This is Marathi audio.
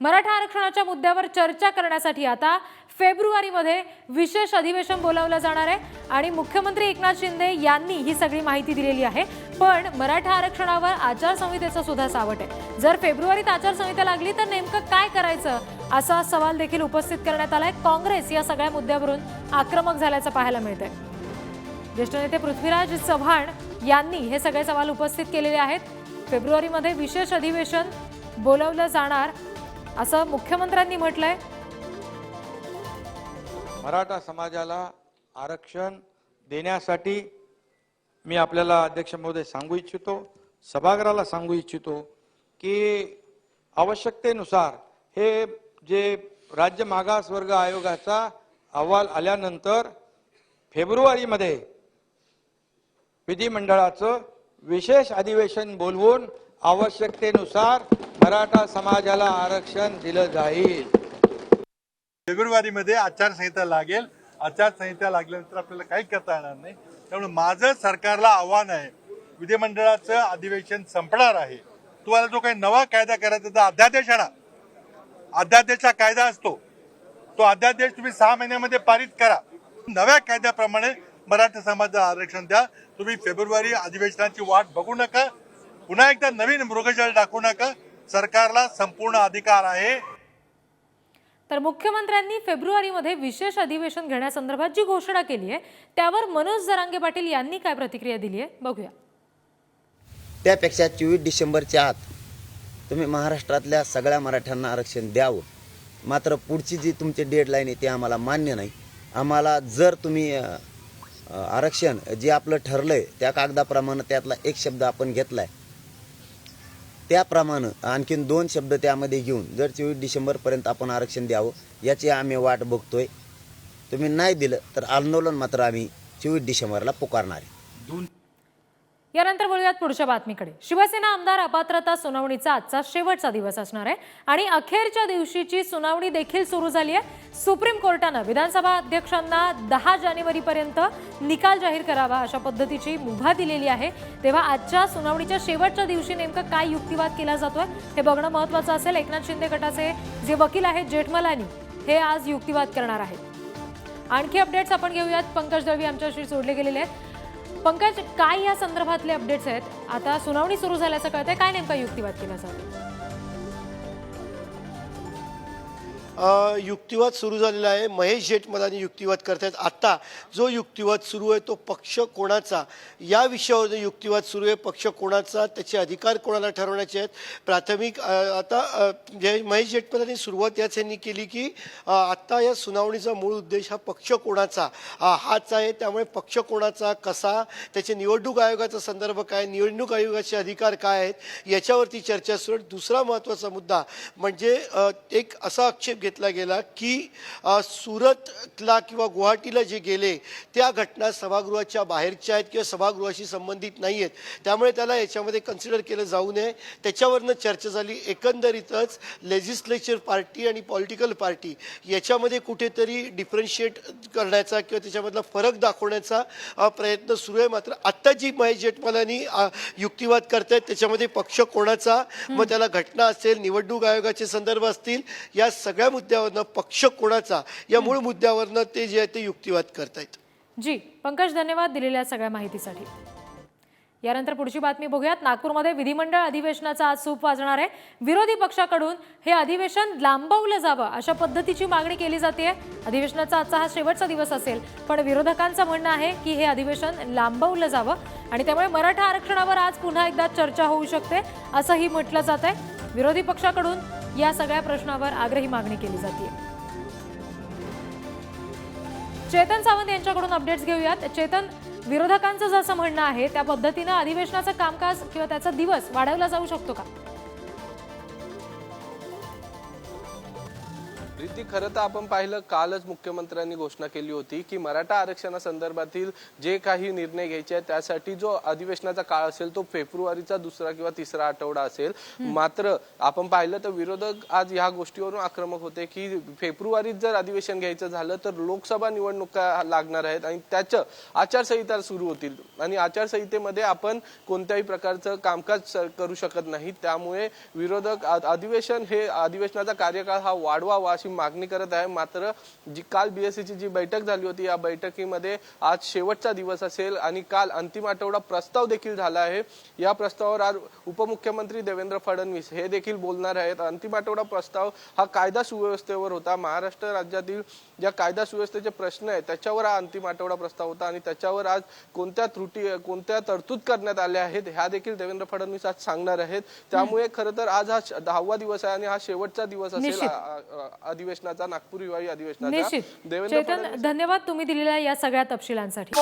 मराठा आरक्षणाच्या मुद्द्यावर चर्चा करण्यासाठी आता फेब्रुवारीमध्ये विशेष अधिवेशन बोलावलं जाणार आहे. आणि मुख्यमंत्री एकनाथ शिंदे यांनी ही सगळी माहिती दिलेली आहे. पण मराठा आरक्षणावर आचारसंहितेचं सुद्धा सावट आहे. जर फेब्रुवारीत आचारसंहिता लागली तर नेमकं काय करायचं? असा सवाल देखील उपस्थित करण्यात आलाय. काँग्रेस या सगळ्या मुद्द्यावरून आक्रमक झाल्याचं पाहायला मिळतंय. ज्येष्ठ नेते पृथ्वीराज चव्हाण यांनी हे सगळे सवाल उपस्थित केलेले आहेत. फेब्रुवारीमध्ये विशेष अधिवेशन बोलवलं जाणार असं मुख्यमंत्र्यांनी म्हटलंय. मराठा समाजाला आरक्षण देण्यासाठी मी आपल्याला अध्यक्ष महोदय सांगू इच्छितो सभागृहाला सांगू इच्छितो की आवश्यकतेनुसार हे जे राज्य मागासवर्ग आयोगाचा अहवाल आल्यानंतर फेब्रुवारीमध्ये विधिमंडळाचं विशेष अधिवेशन बोलवून आवश्यकतेनुसार मराठा समाजाला आरक्षण दिलं जाईल. फेब्रुवारीमध्ये आचारसंहिता लागेल. आचारसंहिता लागल्यानंतर आपल्याला काही करता येणार नाही. त्यामुळे माझं सरकारला आव्हान आहे. विधिमंडळाचं अधिवेशन संपणार आहे. तुम्हाला जो काही नवा कायदा करायचा तर अध्यादेश आणा. अध्यादेशचा कायदा असतो. तो अध्यादेश तुम्ही सहा महिन्यामध्ये पारित करा. नव्या कायद्याप्रमाणे मराठा समाजाला आरक्षण द्या. तुम्ही फेब्रुवारी अधिवेशनाची वाट बघू नका. पुन्हा एकदा नवीन मृगजळ टाकू नका. सरकारला संपूर्ण अधिकार आहे. तर मुख्यमंत्र्यांनी फेब्रुवारीमध्ये विशेष अधिवेशन घेण्यासंदर्भात जी घोषणा केली आहे त्यावर मनोज जरांगे पाटील यांनी काय प्रतिक्रिया दिली आहे बघूया. त्यापेक्षा चोवीस डिसेंबरच्या आत तुम्ही महाराष्ट्रातल्या सगळ्या मराठ्यांना आरक्षण द्यावं. मात्र पुढची जी तुमची डेडलाईन आहे ती आम्हाला मान्य नाही. आम्हाला जर तुम्ही आरक्षण जे आपलं ठरलं आहे त्या कागदाप्रमाणे त्यातला एक शब्द आपण घेतला आहे त्याप्रमाणे आणखीन दोन शब्द त्यामध्ये घेऊन जर चोवीस डिसेंबरपर्यंत आपण आरक्षण द्यावं याची आम्ही वाट बघतोय. तुम्ही नाही दिलं तर आंदोलन मात्र आम्ही चोवीस डिसेंबरला पुकारणार आहे. यानंतर बोलूयात पुढच्या बातमीकडे. शिवसेना आमदार अपात्रता सुनावणीचा आजचा शेवटचा दिवस असणार आहे आणि अखेरच्या दिवशीची सुनावणी देखील सुरू झाली आहे. सुप्रीम कोर्टानं विधानसभा अध्यक्षांना दहा जानेवारीपर्यंत निकाल जाहीर करावा अशा पद्धतीची मुभा दिलेली आहे. तेव्हा आजच्या सुनावणीच्या शेवटच्या दिवशी नेमकं काय युक्तिवाद केला जातोय हे बघणं महत्वाचं असेल. एकनाथ शिंदे गटाचे जे वकील आहेत जेठमलानी हे आज युक्तिवाद करणार आहेत. आणखी अपडेट्स आपण घेऊयात. पंकज दळवी आमच्याशी जोडले गेलेले आहेत. पंकज काय या संदर्भातले अपडेट्स आहेत? आता सुनावणी सुरू झाल्याचं कळतंय. काय नेमका युक्तिवाद केला जातो युक्तिवाद सुरू झालेला आहे. महेश जेठमलानी युक्तिवाद करतायत. आत्ता जो युक्तिवाद सुरू आहे तो पक्ष कोणाचा? या विषयावर जो युक्तिवाद सुरू आहे पक्ष कोणाचा? त्याचे अधिकार कोणाला ठरवण्याचे आहेत? प्राथमिक आता जे महेश जेठमलानी सुरुवात याच यांनी केली की आत्ता या सुनावणीचा मूळ उद्देश हा पक्ष कोणाचा? हाच आहे. त्यामुळे पक्ष कोणाचा कसा? त्याचे निवडणूक आयोगाचा संदर्भ काय? निवडणूक आयोगाचे अधिकार काय आहेत? याच्यावरती चर्चा सुरू दुसरा महत्त्वाचा मुद्दा म्हणजे एक असा आक्षेप घेतला गेला की सुरतला किंवा गुवाहाटीला जे गेले त्या घटना सभागृहाच्या बाहेरच्या आहेत किंवा सभागृहाशी संबंधित नाही आहेत. त्यामुळे त्याला याच्यामध्ये कन्सिडर केलं जाऊ नये. त्याच्यावरनं चर्चा झाली. एकंदरीतच लेजिस्लेचर पार्टी आणि पॉलिटिकल पार्टी याच्यामध्ये कुठेतरी डिफरन्शिएट करण्याचा किंवा त्याच्यामधला फरक दाखवण्याचा प्रयत्न सुरू आहे. मात्र आत्ता जी महेश जेठमलानी युक्तिवाद युक्तिवाद करतायत त्याच्यामध्ये पक्ष कोणाचा? मग त्याला घटना असेल निवडणूक आयोगाचे संदर्भ असतील या सगळ्या मुद्द्यावरनं पक्ष कोणाचा या मूळ मुद्द्यावरनं ते जे आहे ते युक्तिवाद करतायत. जी पंकज धन्यवाद दिलेल्या सगळ्या माहितीसाठी. यानंतर पुढची बातमी बघूयात. नागपूरमध्ये विधिमंडळ अधिवेशनाचा आज सूप वाजणार आहे. विरोधी पक्षाकडून हे अधिवेशन लांबवलं जावं अशा पद्धतीची मागणी केली जाते अधिवेशनाचा आजचा हा शेवटचा दिवस असेल पण विरोधकांचं म्हणणं आहे की हे अधिवेशन लांबवलं जावं आणि त्यामुळे मराठा आरक्षणावर आज पुन्हा एकदा चर्चा होऊ शकते असंही म्हटलं जात आहे विरोधी पक्षाकडून या सगळ्या प्रश्नावर आग्रही मागणी केली जाते चेतन सावंत यांच्याकडून अपडेट्स घेऊयात. चेतन विरोधकांचं जसं म्हणणं आहे त्या पद्धतीनं अधिवेशनाचं कामकाज किंवा त्याचा दिवस वाढवला जाऊ शकतो का? प्रीती खरं तर आपण पाहिलं कालच मुख्यमंत्र्यांनी घोषणा केली होती की मराठा आरक्षणासंदर्भातील जे काही निर्णय घ्यायचे आहेत त्यासाठी जो अधिवेशनाचा काळ असेल तो फेब्रुवारीचा दुसरा किंवा तिसरा आठवडा असेल. मात्र आपण पाहिलं तर विरोधक आज ह्या गोष्टीवरून आक्रमक होते की फेब्रुवारीत जर अधिवेशन घ्यायचं झालं तर लोकसभा निवडणुका लागणार आहेत आणि त्याचं आचारसंहिता सुरू होतील. आणि आचारसंहितेमध्ये आपण कोणत्याही प्रकारचं कामकाज करू शकत नाही. त्यामुळे विरोधक अधिवेशन हे अधिवेशनाचा कार्यकाळ हा वाढवावा अशी मागणी करत आहे. मात्र जी काल बीएससीची जी बैठक झाली होती या बैठकीमध्ये आज शेवटचा दिवस असेल आणि काल अंतिम आठवडा प्रस्ताव देखील झाला आहे. या प्रस्तावावर आज उपमुख्यमंत्री देवेंद्र फडणवीस हे देखील बोलणार आहेत. अंतिम आठवडा प्रस्ताव हा कायदा सुव्यवस्थेवर होता. महाराष्ट्र राज्यातील ज्या कायदा सुव्यवस्थेचे प्रश्न आहेत त्याच्यावर हा अंतिम आठवडा प्रस्ताव होता आणि त्याच्यावर आज कोणत्या त्रुटी कोणत्या तरतूद करण्यात आल्या आहेत ह्या देखील देवेंद्र फडणवीस आज सांगणार आहेत. त्यामुळे खरं तर आज हा दहावा दिवस आहे आणि हा शेवटचा दिवस असेल. अधिवेशनाचा नागपूर हिवाळी अधिवेशनाचा. देवेंद्र फडणवीस धन्यवाद तुम्ही दिलेल्या या सगळ्या तपशिलांसाठी.